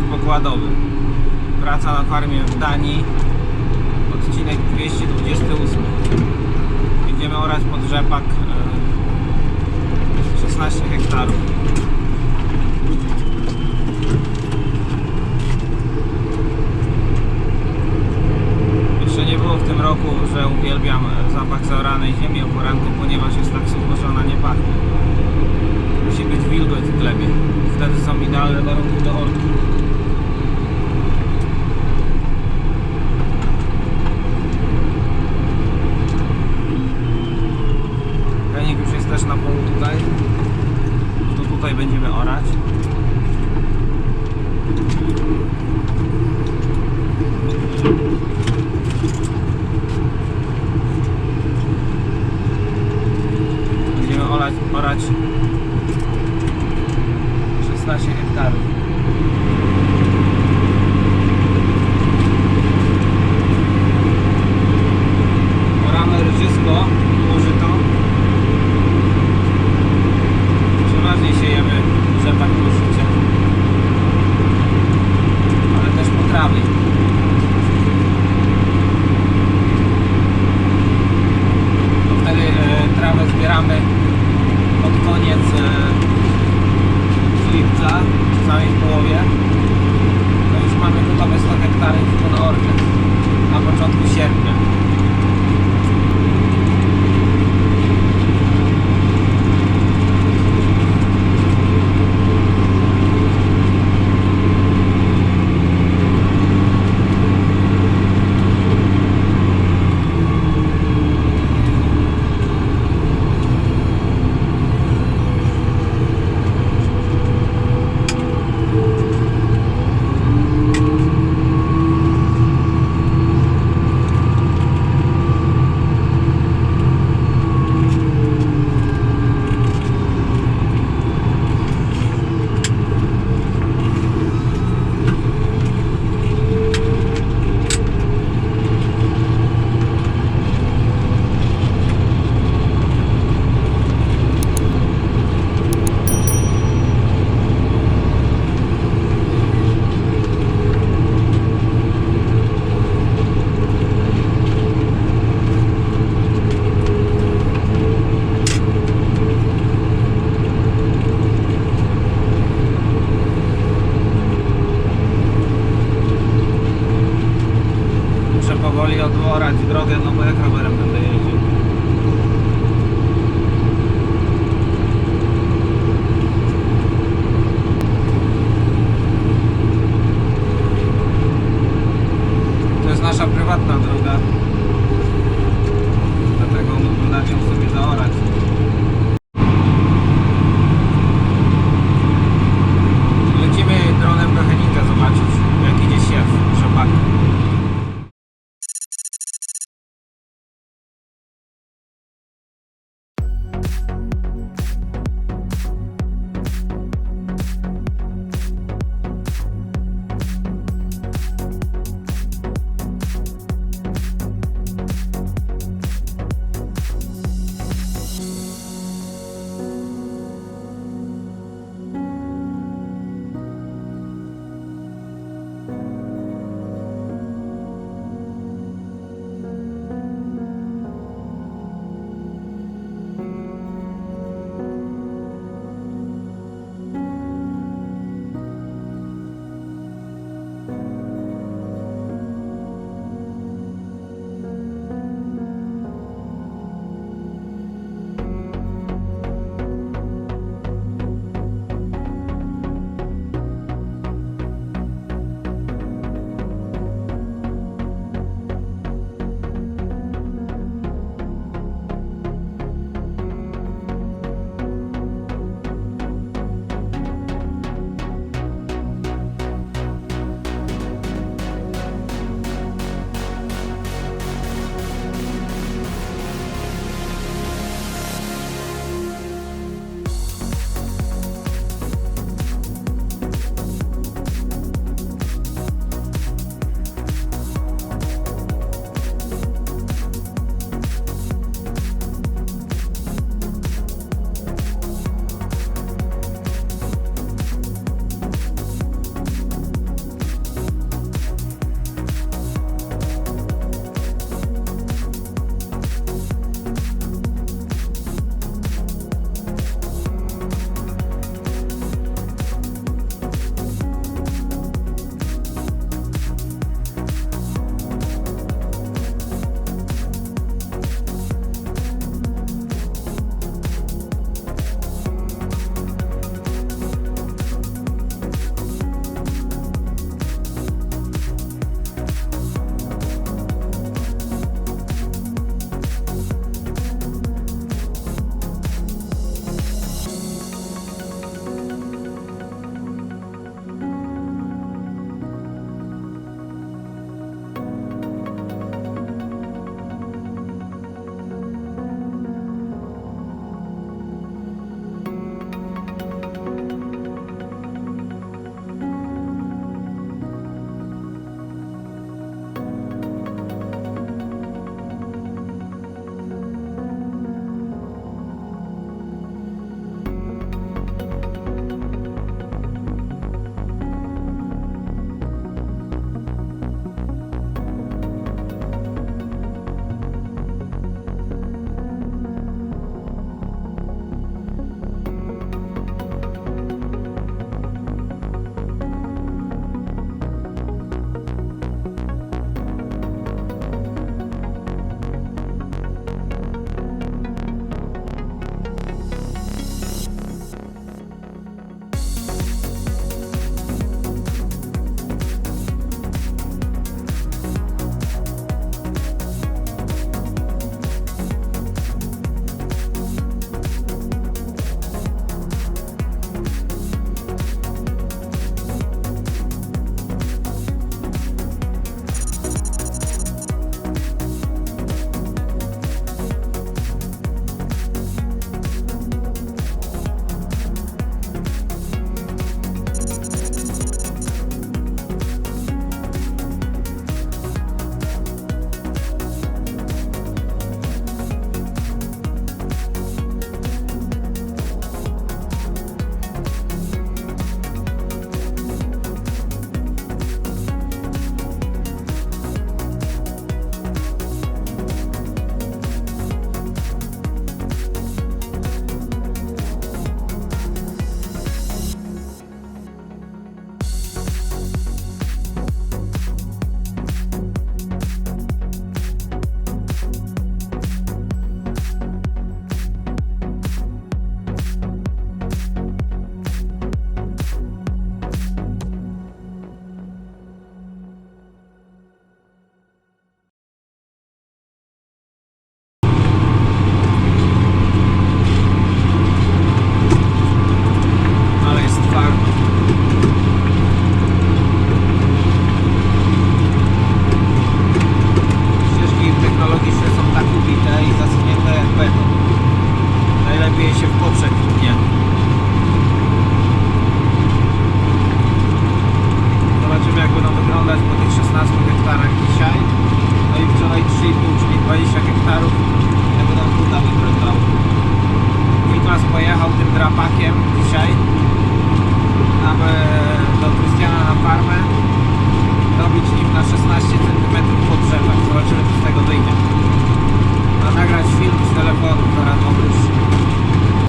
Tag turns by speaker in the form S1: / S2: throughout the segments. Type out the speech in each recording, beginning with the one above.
S1: Dziennik pokładowy. Praca na farmie w Danii. Odcinek 228. Będziemy orać pod rzepak e, 16 hektarów. Jeszcze nie było w tym roku, że uwielbiam e, zapach zaoranej ziemi o poranku, ponieważ jest tak sucho, że ona nie pachnie. Musi być wilgoć w glebie. Wtedy są idealne warunki do orki. Penik już jest też na tutaj. To tutaj będziemy orać. Będziemy orać, orać 16 hektarów.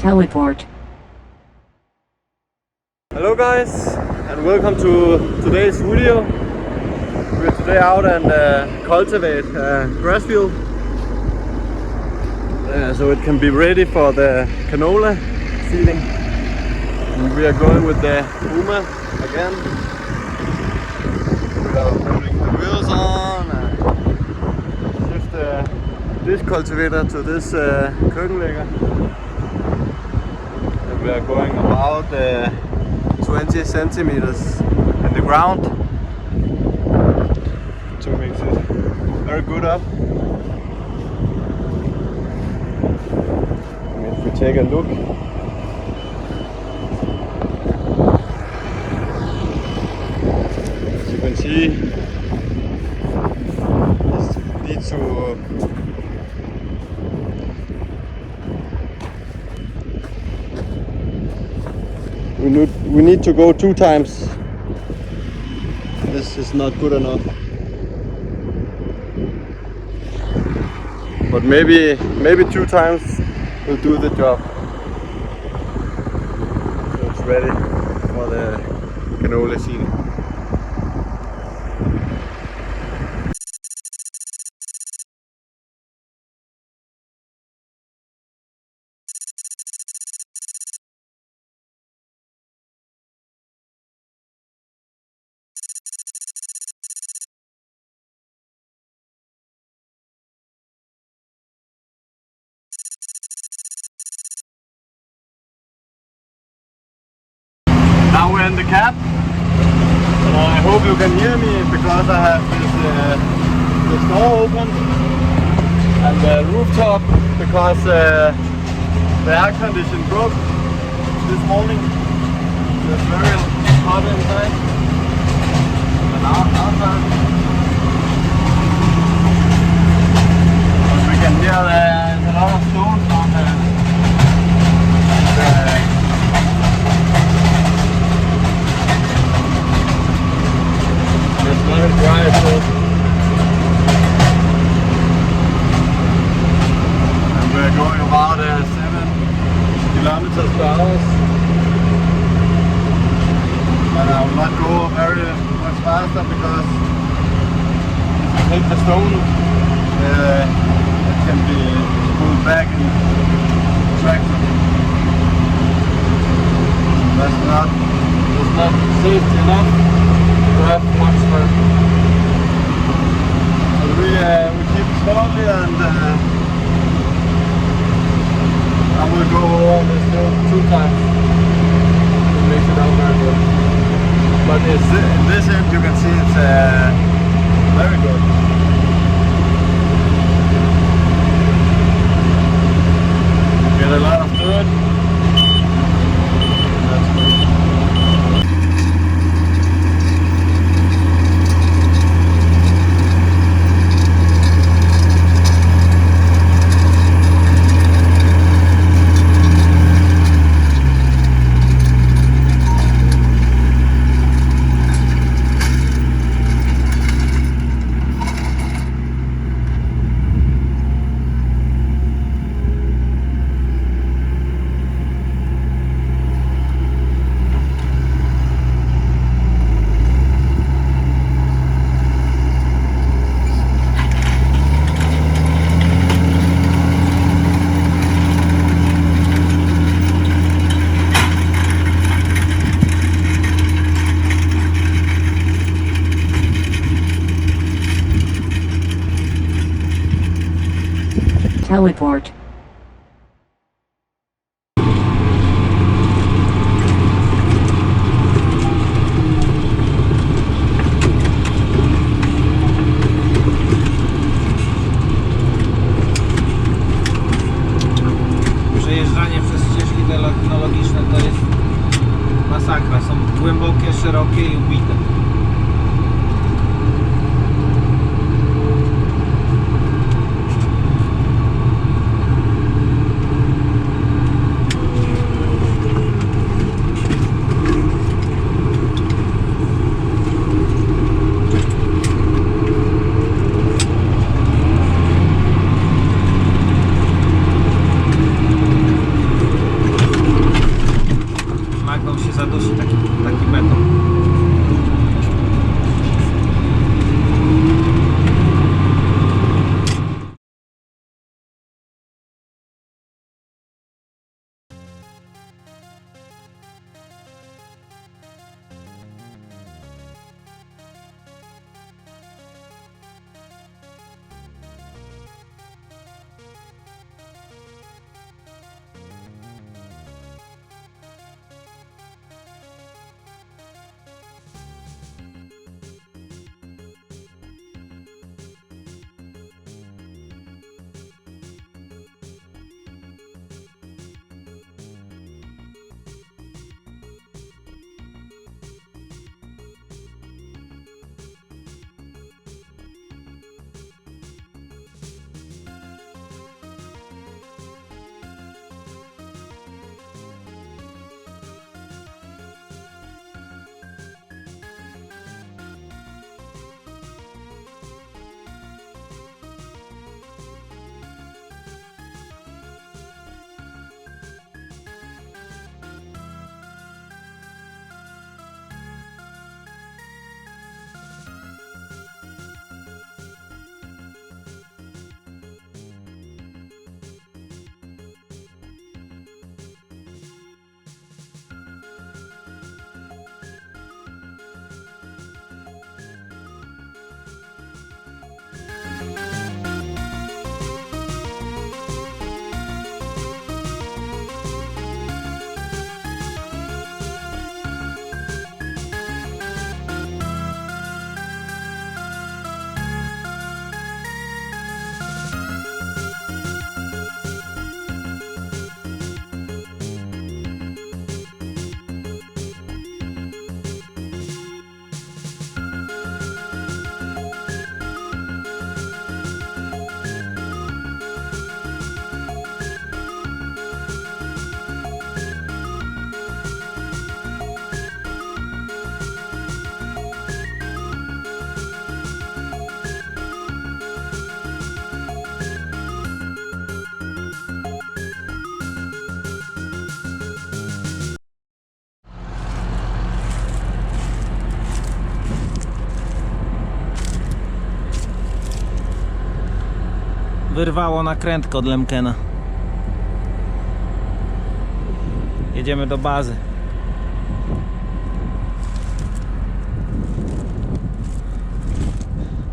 S2: Teleport.
S3: Hello guys and welcome to today's video. We're today out and uh, cultivate uh, grass field uh, so it can be ready for the canola seeding. And we are going with the Uma again. We are putting the wheels on and shift uh, this cultivator to this uh, we are going about uh, 20 centimeters in the ground. To make it very good up. And if we take a look, as you can see, this needs to we need to go two times. This is not good enough. But maybe maybe two times will do the job. So it's ready for the canola seeding. Now we're in the cab. And I hope you can hear me because I have this, uh, this door open and the rooftop because uh, the air condition broke this morning. It's very hot inside. And outside. We can hear a lot of stones on the, the It's not dry, so. And we're going about uh, 7 kilometers per hour. But I will not go very much faster because if you hit the stone, uh, it can be pulled back in traction. That's not, that's not safe enough to have much fun. But we, uh, we keep slowly and uh, I will go over this hill two times to make it out very good. But it's, this end you can see it's uh, very good. Get a lot of dirt.
S1: Wyrwało nakrętkę od Lemkena. Jedziemy do bazy.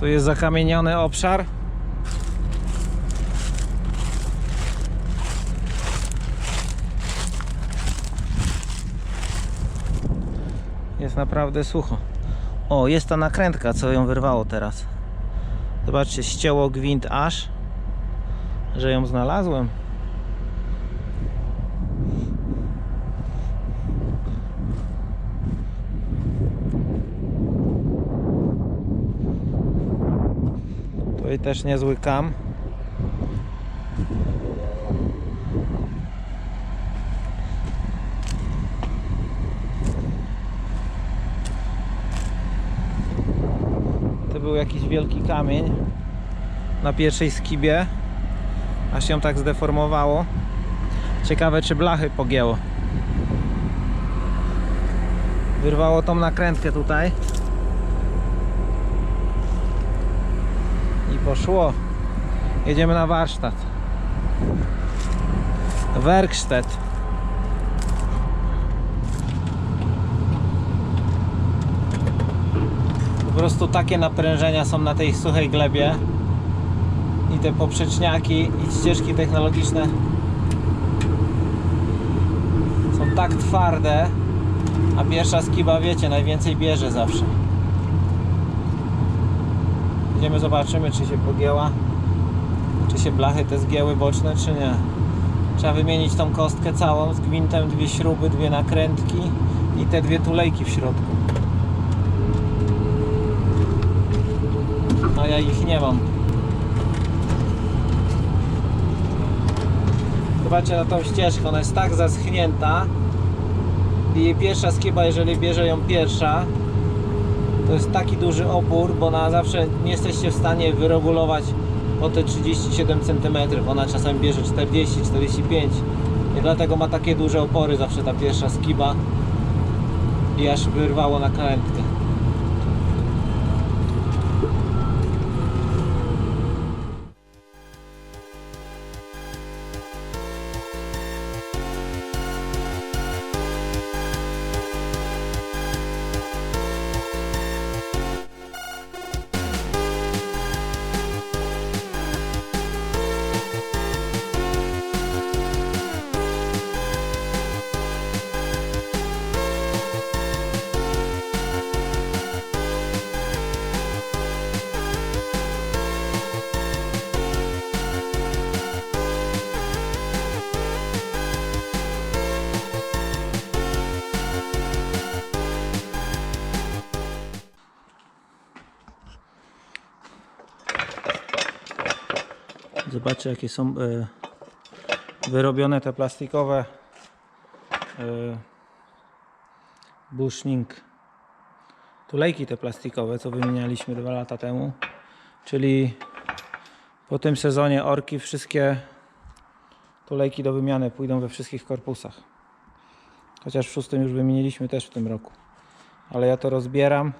S1: Tu jest zakamieniony obszar. Jest naprawdę sucho. O, jest ta nakrętka, co ją wyrwało teraz. Zobaczcie, ścięło gwint aż, że ją znalazłem. Tutaj też niezły kam. To był jakiś wielki kamień na pierwszej skibie, aż się tak zdeformowało. Ciekawe, czy blachy pogięło. Wyrwało tą nakrętkę tutaj. I poszło. Jedziemy na warsztat. Werkstatt. Po prostu takie naprężenia są na tej suchej glebie i te poprzeczniaki i ścieżki technologiczne są tak twarde, a pierwsza skiba wiecie, najwięcej bierze zawsze. Idziemy zobaczymy czy się pogięła, czy się blachy te zgięły boczne czy nie. Trzeba wymienić tą kostkę całą z gwintem, dwie śruby, dwie nakrętki i te dwie tulejki w środku. No ja ich nie mam. Zobaczcie na tą ścieżkę, ona jest tak zaschnięta i pierwsza skiba, jeżeli bierze ją pierwsza, to jest taki duży opór, bo na zawsze nie jesteście w stanie wyregulować o te 37 cm. Ona czasem bierze 40-45 i dlatego ma takie duże opory zawsze ta pierwsza skiba i aż wyrwało na krętkę. Zobaczcie jakie są e, wyrobione te plastikowe e, bushing tulejki te plastikowe, co wymienialiśmy dwa lata temu. Czyli po tym sezonie orki wszystkie tulejki do wymiany pójdą we wszystkich korpusach. Chociaż w szóstym już wymieniliśmy też w tym roku. Ale ja to rozbieram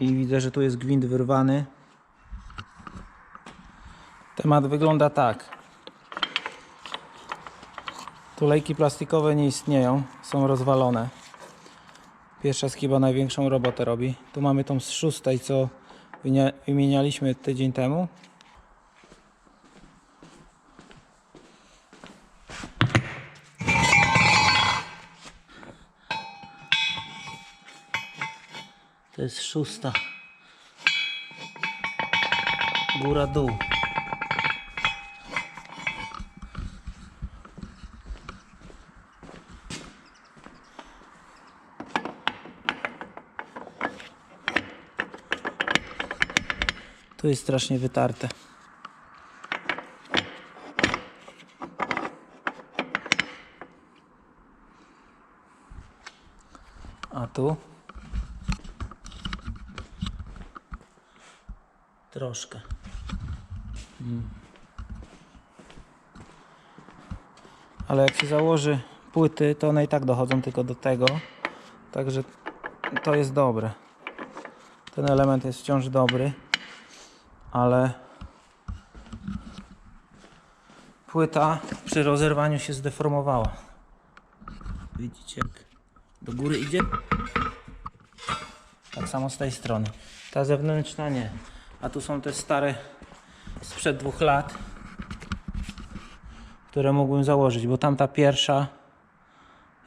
S1: i widzę, że tu jest gwint wyrwany. Temat wygląda tak. Tulejki plastikowe nie istnieją, są rozwalone. Pierwsza skiba największą robotę robi. Tu mamy tą z szóstej, co wymienialiśmy tydzień temu. To jest szósta. Góra dół. Tu jest strasznie wytarte. A tu? Troszkę. Mm. Ale jak się założy płyty, to one i tak dochodzą tylko do tego. Także to jest dobre. Ten element jest wciąż dobry ale płyta przy rozerwaniu się zdeformowała. Widzicie jak do góry idzie? Tak samo z tej strony. Ta zewnętrzna nie. A tu są te stare sprzed dwóch lat, które mógłbym założyć, bo tamta pierwsza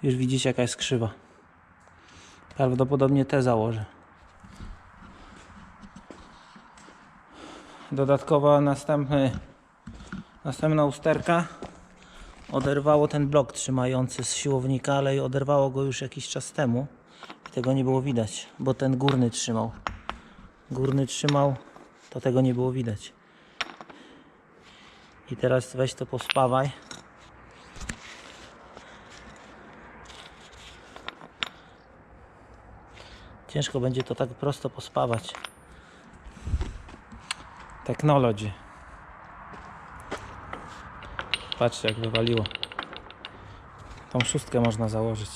S1: już widzicie jaka jest krzywa. Prawdopodobnie te założę. Dodatkowa następny, następna usterka oderwało ten blok trzymający z siłownika, ale i oderwało go już jakiś czas temu i tego nie było widać, bo ten górny trzymał. Górny trzymał, to tego nie było widać. I teraz weź to pospawaj. Ciężko będzie to tak prosto pospawać. Technology. Patrzcie jak wywaliło. Tą szóstkę można założyć.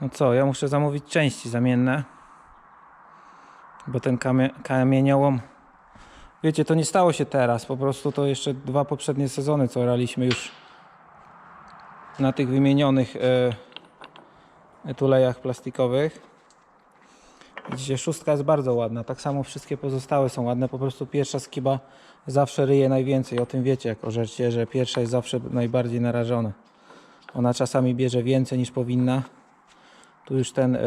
S1: No co, ja muszę zamówić części zamienne. Bo ten kamie kamieniołom Wiecie, to nie stało się teraz, po prostu to jeszcze dwa poprzednie sezony, co graliśmy już na tych wymienionych e, tulejach plastikowych. Widzicie, szóstka jest bardzo ładna, tak samo wszystkie pozostałe są ładne, po prostu pierwsza skiba zawsze ryje najwięcej, o tym wiecie jako żercie, że pierwsza jest zawsze najbardziej narażona. Ona czasami bierze więcej niż powinna. Tu już ten, e,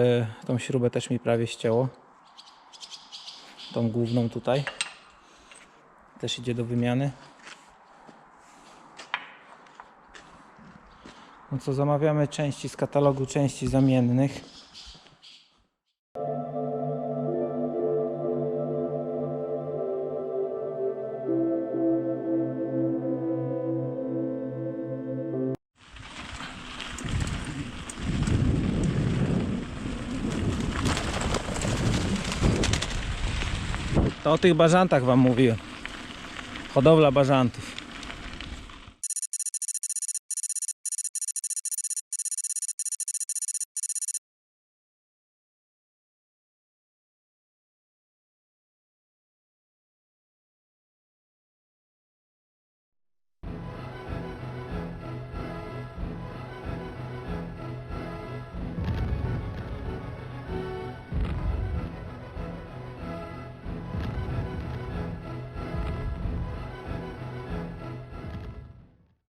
S1: tą śrubę też mi prawie ścięło. Tą główną tutaj też idzie do wymiany. No co, zamawiamy części z katalogu części zamiennych. To o tych bażantach wam mówiłem. Hodowla bażantów.